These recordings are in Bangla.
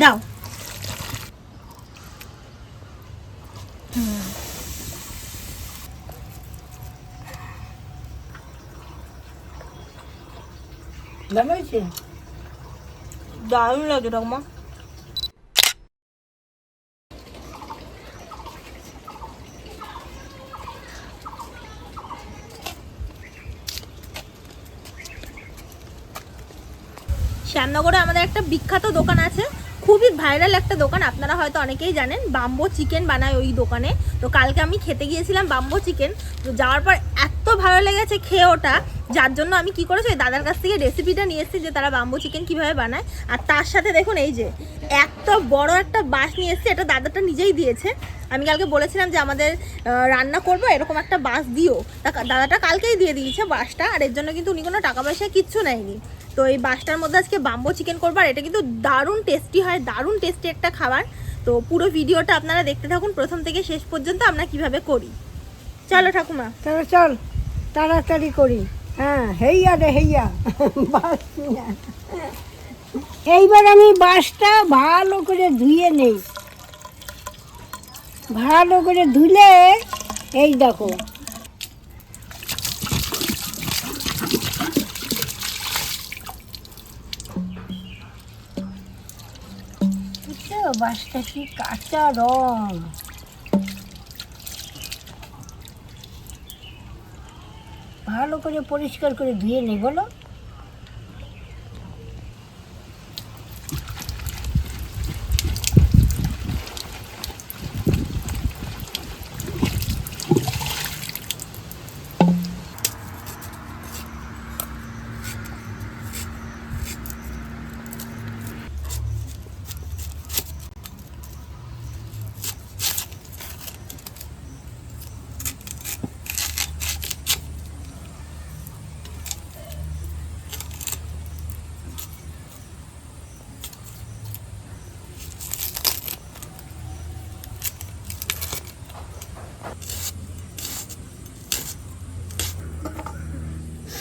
দাও। দারুণ লাগে ঠাকুমা। শ্যামনগরে আমাদের একটা বিখ্যাত দোকান আছে। খুবই ভাইরাল একটা দোকান, আপনারা হয়তো অনেকেই জানেন, বাম্বো চিকেন বানায় ওই দোকানে। তো কালকে আমি খেতে গিয়েছিলাম বাম্বো চিকেন, তো যাওয়ার পর এত ভালো লেগেছে খেয়ে ওটা। যার জন্য আমি কি করেছি, ওই দাদার কাছ থেকে রেসিপিটা নিয়ে এসেছি যে তারা বাম্বু চিকেন কীভাবে বানায়। আর তার সাথে দেখুন এই যে, এত বড় একটা বাঁশ নিয়ে এসেছে, এটা দাদাটা নিজেই দিয়েছে। আমি কালকে বলেছিলাম যে আমাদের রান্না করব, এরকম একটা বাঁশ দিও। তা দাদাটা কালকেই দিয়ে দিয়েছে বাঁশটা আর এর জন্য কিন্তু উনি কোনো টাকা পয়সা কিচ্ছু নেয়নি। তো এই বাঁশটার মধ্যে আজকে বাম্বো চিকেন করব, আর এটা কিন্তু দারুণ টেস্টি হয়, দারুণ টেস্টি একটা খাবার। তো পুরো ভিডিওটা আপনারা দেখতে থাকুন, প্রথম থেকে শেষ পর্যন্ত আমরা কীভাবে করি। চলো ঠাকুমা। চলো চল, তাড়াতাড়ি করি। হ্যাঁ রে হেইয়া। বাস এইবার আমি বাসটা ভালো করে ধুয়ে নেই। ভালো করে ধুলে, এই দেখো। বাসটা কি কাঁচা রং। ভালো করে পরিষ্কার করে ধুয়ে নেই বলো।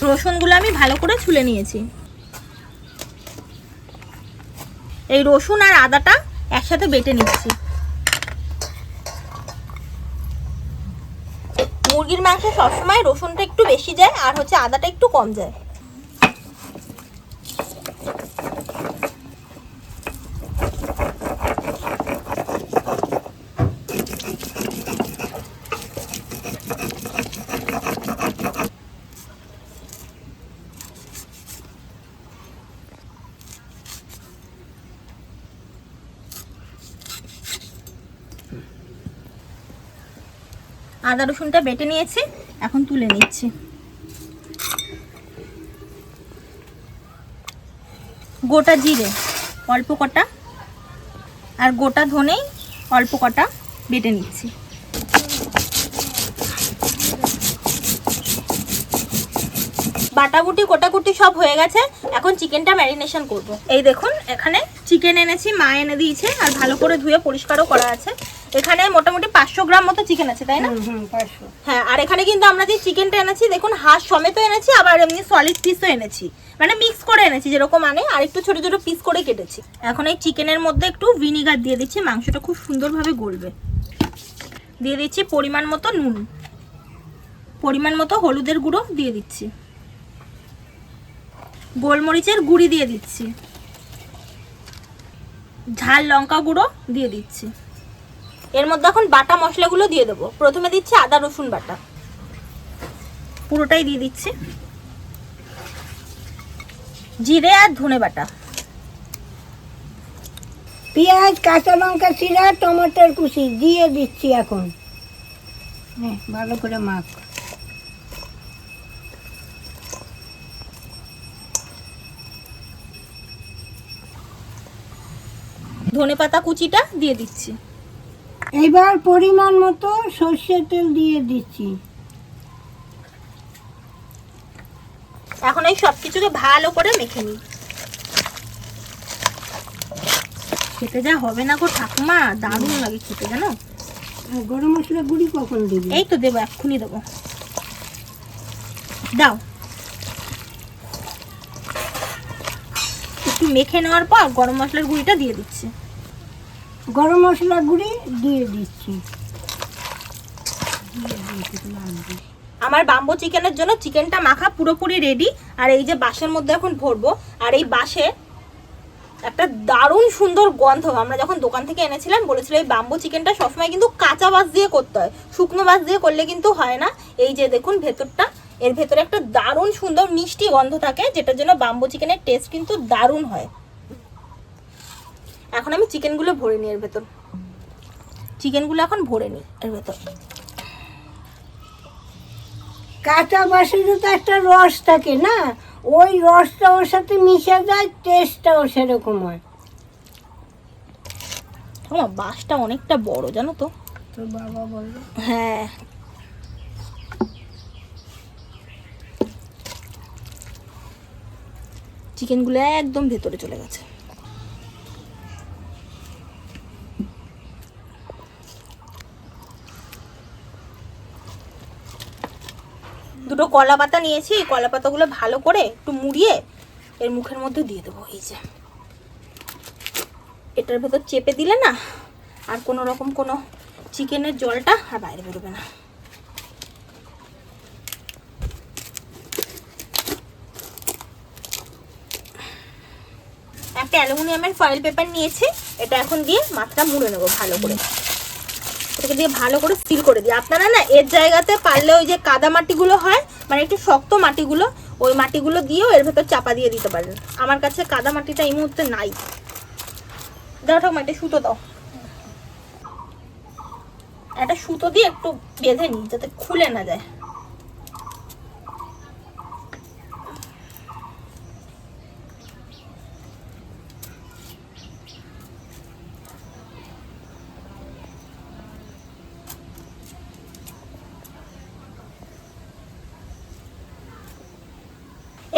রসুনগুলো আমি ভালো করে ছুলে নিয়েছি। এই রসুন আর আদাটা একসাথে বেটে নিচ্ছি। মুরগির মাংসে সবসময় রসুনটা একটু বেশি যায় আর হচ্ছে আদাটা একটু কম যায়। আদা রসুনটা বেটে নিয়েছি, এখন তুলে নিচ্ছি। গোটা জিরে, অল্প কটা, আর গোটা ধনেই অল্প কটা বেটে নিচ্ছি। বাটাগুটি, কোটাকুটি সব হয়ে গেছে, এখন চিকেনটা ম্যারিনেশন করব। এই দেখুন, এখানে চিকেন এনেছি, মা এনে দিয়েছে, আর ভালো করে ধুয়ে পরিষ্কারও করা আছে। এখানে মোটামুটি পাঁচশো গ্রাম মতো চিকেন আছে তাই না? হ্যাঁ আর এখানে কিন্তু আমরা যে চিকেনটা এনেছি দেখুন হাঁস সমেত এনেছি আবার এমনি সলিড পিসও এনেছি। মানে মিক্স করে এনেছি যেরকম আনে আর একটু ছোট ছোট পিস করে কেটেছি। এখন এই চিকেনের মধ্যে একটু ভিনিগার দিয়ে দিচ্ছি মাংসটা খুব সুন্দরভাবে গলবে। দিয়ে দিচ্ছি পরিমাণ মতো নুন। পরিমাণ মতো হলুদের গুঁড়ো দিয়ে দিচ্ছি। গোলমরিচের গুঁড়ি দিয়ে দিচ্ছি। ঝাল লঙ্কা গুঁড়ো দিয়ে দিচ্ছি। এর মধ্যে এখন বাটা মশলাগুলো দিয়ে দেবো। প্রথমে দিচ্ছি আদা রসুন বাটা। পুরোটাই দিয়ে দিচ্ছি। জিরে আর ধনে বাটা। পেঁয়াজ কাঁচা লঙ্কা চিরা টমেটোর কুচি দিয়ে দিচ্ছি এখন। ভালো করে মাখ। ধনে পাতা কুচিটা দিয়ে দিচ্ছি। এবার পরিমাণ মতো সর্ষের তেল দিয়ে দিচ্ছি। এখন এই সব কিছুকে ভালো করে মেখে নিই। খেতে যা হবে না গো ঠাকুমা দারুণ লাগে খেতে জানো? গরম মশলা গুঁড়ি কখন দিবি? এই তো দেবো এক্ষুনি দেবো। দাও। একটু মেখে নেওয়ার পর গরম মশলার গুঁড়িটা দিয়ে দিচ্ছি। গরম মশলা গুঁড়ি দিয়ে দিচ্ছি। আমার বাম্বো চিকেনের জন্য চিকেনটা মাখা পুরোপুরি রেডি আর এই যে বাঁশের মধ্যে এখন ভরবো, আর এই বাঁশে একটা দারুণ সুন্দর গন্ধ। আমরা যখন দোকান থেকে এনেছিলাম, বলেছিল এই বাম্বু চিকেনটা সবসময় কিন্তু কাঁচা বাঁশ দিয়ে করতে হয়। শুকনো বাঁশ দিয়ে করলে কিন্তু হয় না। এই যে দেখুন ভেতরটা, এর ভেতরে একটা দারুণ সুন্দর মিষ্টি গন্ধ থাকে, যেটার জন্য বাম্বু চিকেনের টেস্ট কিন্তু দারুণ হয়। এখন আমি চিকেনগুলো ভরে নিই এর ভেতর। চিকেনগুলো এখন ভরে নিই এর ভেতর। কাঁচা বাসেরও তো একটা রস থাকে না? ওই রসটা ওর সাথে মিশে যায় টেস্টটাও সেরকম হয়। আমার বাসটা অনেকটা বড় জানো তো? তোর বাবা বলল। হ্যাঁ। চিকেনগুলো একদম ভেতরে চলে গেছে। দুটো কলা পাতা নিয়েছি এই কলা পাতাগুলো ভালো করে একটু মুড়িয়ে এর মুখের মধ্যে দিয়ে দেবো, এই যে। এটার ভেতর চেপে দিলে না আর কোনো রকম কোনো চিকেনের জলটা আর বাইরে বেরোবে না। একটা অ্যালুমিনিয়ামের ফয়েল পেপার নিয়েছি, এটা এখন দিয়ে মাথাটা মুড়ে নেব ভালো করে। এটাকে দিয়ে ভালো করে সিল করে দিই। আপনারা না, এর জায়গাতে পারলে ওই যে কাদা মাটিগুলো হয় মানে একটু শক্ত মাটিগুলো, ওই মাটিগুলো দিয়েও এর ভেতর চাপা দিয়ে দিতে পারেন। আমার কাছে কাদা মাটিটা এই মুহূর্তে নাই। দাও, ঠাকুমা মাটি সুতো দাও। একটা সুতো দিয়ে একটু বেঁধে নিই, যাতে খুলে না যায়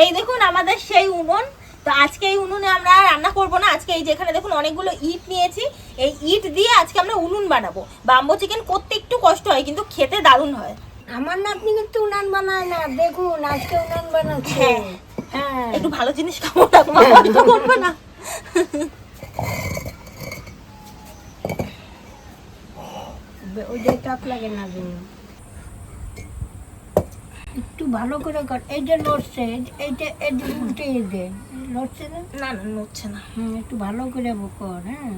এই দেখুন আমাদের সেই উনুন। তো আজকে এই উনুনে আমরা রান্না করব না। আজকে এই যেখানে দেখুন অনেকগুলো ইট নিয়েছি। এই ইট দিয়ে আজকে আমরা উনুন বানাবো। বাম্বো চিকেন করতে একটু কষ্ট হয় কিন্তু খেতে দারুণ হয়। আমার নাতনি কিন্তু উনান বানায় না। দেখুন আজকে উনান বানাচ্ছে। হ্যাঁ। হ্যাঁ। একটু ভালো জিনিস খাব ঠাকুমা কষ্ট করবে না। ওই যে লাগে না একটু ভালো করে কর। এই যে লড়ছে এইটা এদিকে উল্টে দে লড়ছে না? না না নড়ছে না। হুম একটু ভালো করে কর হ্যাঁ?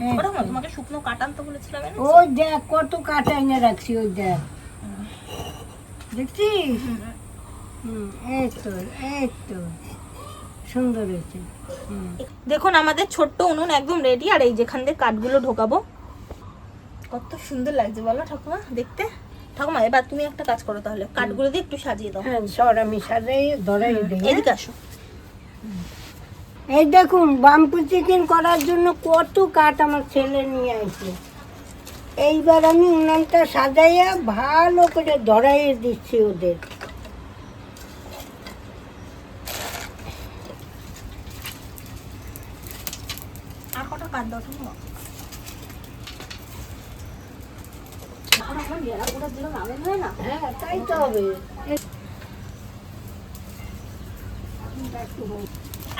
হ্যাঁ। ওটা তোমাকে শুকনো কাটান তো বলেছিলাম ওই দেখ কত কাটা এনে রাখছি ওই দেখ। দেখছিস? হুম। এই তো এই তো সুন্দর হয়েছে। দেখুন আমাদের ছোট্ট উনুন একদম রেডি আর এই যেখান দিয়ে কাঠগুলো ঢোকাবো কত সুন্দর লাগছে বলো ঠাকুমা দেখতে? ঠাকুমা এবার তুমি একটা কাজ করো তাহলে। কাঠগুলো দিয়ে একটু সাজিয়ে দাও। হ্যাঁ সর আমি সাজাই ধরাই দিই? এদিকে আসো। এই দেখুন বাম্পু চিকেন করার জন্য কত কাঠ আমার ছেলে নিয়ে আসে। এইবার আমি উনানটা সাজাইয়া ভালো করে ধরাইয়ে দিচ্ছি ওদের। আর কটা কাঠ দাও ঠাকুমা এখন আমরা বেড়া করে দিলাম আগুন হয় না হ্যাঁ তাই তো হবে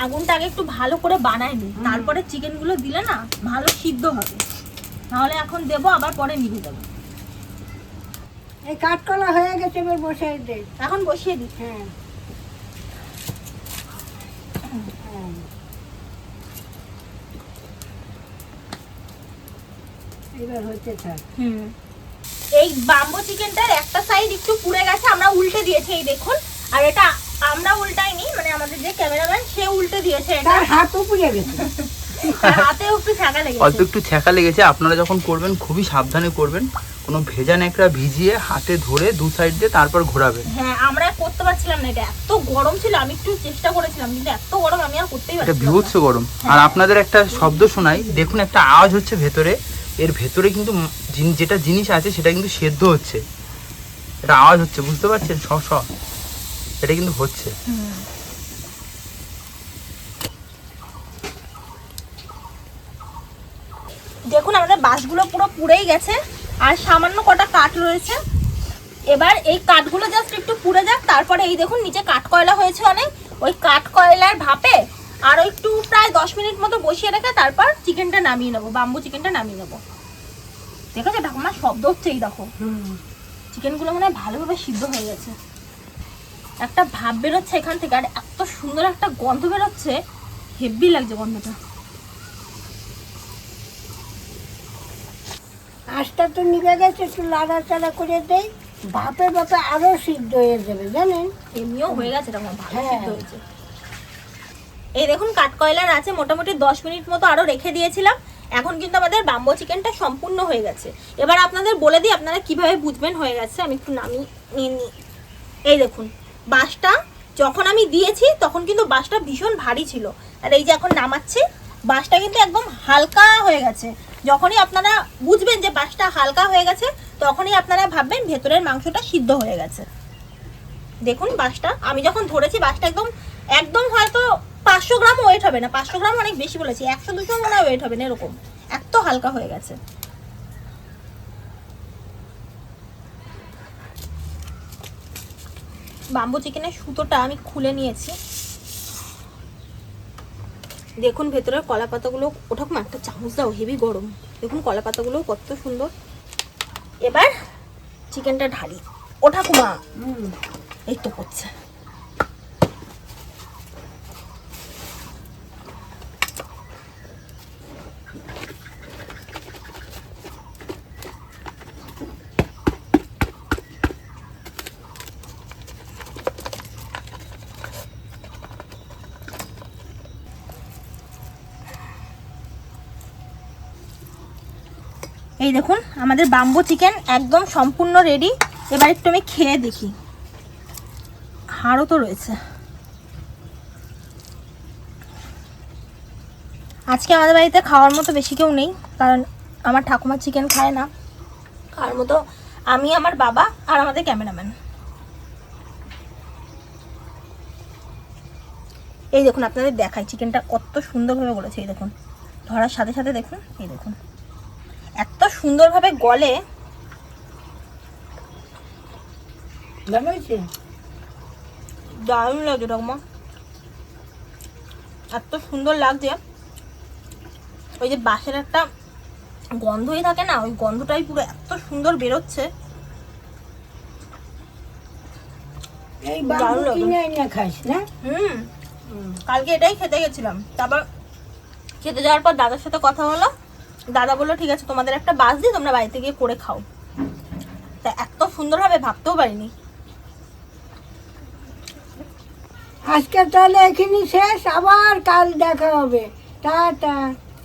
আগুনটা আগে একটু ভালো করে বানাই নি। তারপরে চিকেনগুলো দিলে না ভালো সিদ্ধ হবে। নাহলে এখন দেবো আবার পরে নিভে যাবে এই কাঠকলা হয়ে গেছে এবার বসে দে। এখন বসিয়ে দিই। হ্যাঁ। হ্যাঁ। এবার হচ্ছে থাক। হুম। এই বাম্বো চিকেনটার একটা সাইড একটু পুড়ে গেছে আমরা উল্টে দিয়েছি এই দেখুন। আর এটা আমরা উল্টাইনি মানে আমাদের যে ক্যামেরাম্যান সে উল্টে দিয়েছে এটা। হাতও পুড়ে গেছে। হাতেও একটু অল্প একটু ছ্যাঁকা লেগেছে আপনারা যখন করবেন খুবই সাবধানে করবেন। কোনো ভেজা ন্যাকড়া ভিজিয়ে হাতে ধরে দু সাইড দিয়ে তারপর ঘোরাবেন। হ্যাঁ আমরা করতে পারছিলাম না এটা এত গরম ছিল আমি একটু চেষ্টা করেছিলাম কিন্তু এত গরম আমি আর করতেই এটা পারছিলাম বিভৎস গরম। আর আপনাদের একটা শব্দ শোনাই দেখুন একটা আওয়াজ হচ্ছে ভেতরে এর ভেতরে কিন্তু যেটা জিনিস আছে সেটা কিন্তু সেদ্ধ হচ্ছে। এটা আওয়াজ হচ্ছে, বুঝতে পারছেন? স স। এটা কিন্তু হচ্ছে। দেখুন, আমাদের বাঁশগুলো পুরো পুড়েই গেছে, আর সামান্য কটা কাঠ রয়েছে। এবার এই কাঠগুলো জাস্ট একটু পুড়ে যাক, তারপরে এই দেখুন, নিচে কাঠ কয়লা হয়েছে অনেক। ওই কাঠ কয়লার ভাপে আর একটু প্রায় দশ মিনিট মতো বসিয়ে রেখে তারপর চিকেনটা নামিয়ে নেব বাম্বু চিকেনটা নামিয়ে নেব। দেখেছ ঠাকুমার শব্দ হচ্ছে এই দেখো। চিকেনগুলো মনে হয় ভালোভাবে সিদ্ধ হয়ে গেছে। একটা ভাব বেরোচ্ছে এখান থেকে আর এত সুন্দর একটা গন্ধ বেরোচ্ছে। হেভি লাগছে গন্ধটা। আঁচটা তো নিভে গেছে একটু লাড়াচাড়া করে দেই। ভাপে ভাপে আরও সিদ্ধ হয়ে যাবে জানেন? এমনিও হয়ে গেছে আমার ভালো হ্যাঁ। সিদ্ধ হয়েছে। এই দেখুন কাঠকয়লার আছে মোটামুটি দশ মিনিট মতো আরও রেখে দিয়েছিলাম। এখন কিন্তু আমাদের বাম্বো চিকেনটা সম্পূর্ণ হয়ে গেছে। এবার আপনাদের বলে দিই আপনারা কীভাবে বুঝবেন হয়ে গেছে, আমি একটু নামিয়ে নিয়ে নিই। এই দেখুন বাঁশটা যখন আমি দিয়েছি, তখন কিন্তু বাঁশটা ভীষণ ভারী ছিল। আর এই যে এখন নামাচ্ছি বাঁশটা কিন্তু একদম হালকা হয়ে গেছে। যখনই আপনারা বুঝবেন যে বাঁশটা হালকা হয়ে গেছে, তখনই আপনারা ভাববেন ভেতরের মাংসটা সিদ্ধ হয়ে গেছে। দেখুন বাঁশটা আমি যখন ধরেছি বাঁশটা একদম একদম হয়তো পাঁচশো গ্রাম ওয়েট হবে না পাঁচশো গ্রাম অনেক বেশি বলেছি একশো দুশো মনে হয় ওয়েট হবে না এরকম। এত হালকা হয়ে গেছে। বাম্বু চিকেনের সুতোটা আমি খুলে নিয়েছি। দেখুন ভেতরের কলা পাতাগুলো ওঠাকুম একটা চামচ দাও হেভি গরম। দেখুন কলা পাতাগুলো কত সুন্দর। এবার চিকেনটা ঢালি। ওঠাকুমা। হুম। এই তো করছে এই দেখুন, আমাদের বাম্বু চিকেন একদম সম্পূর্ণ রেডি এবার একটু আমি খেয়ে দেখি। হাড়ও তো রয়েছে। আজকে আমাদের বাড়িতে খাওয়ার মতো বেশি কেউ নেই, কারণ আমার ঠাকুমা চিকেন খায় না। খাওয়ার মতো আমি, আমার বাবা আর আমাদের ক্যামেরাম্যান এই দেখুন, আপনাদের দেখাই। চিকেনটা কত সুন্দরভাবে গলেছে, এই দেখুন। ধরার সাথে সাথে দেখুন, এই দেখুন। এত সুন্দরভাবে গলে। ভালো হয়েছে? দারুণ লাগছে ঠাকুমা। এত সুন্দর লাগছে। ওই যে বাঁশের একটা গন্ধই থাকে না ওই গন্ধটাই পুরো এত সুন্দর বেরোচ্ছে। লাগে। কালকে এটাই খেতে গেছিলাম। তারপর খেতে যাওয়ার পর দাদার সাথে কথা হলো। দাদা বলল, ঠিক আছে, তোমাদের একটা বাস দিয়ে তোমরা বাড়িতে গিয়ে করে খাও। তা এত সুন্দরভাবে ভাবতেও পারিনি। আজকে তাহলে এখানে শেষ, আবার কাল দেখা হবে। টাটা।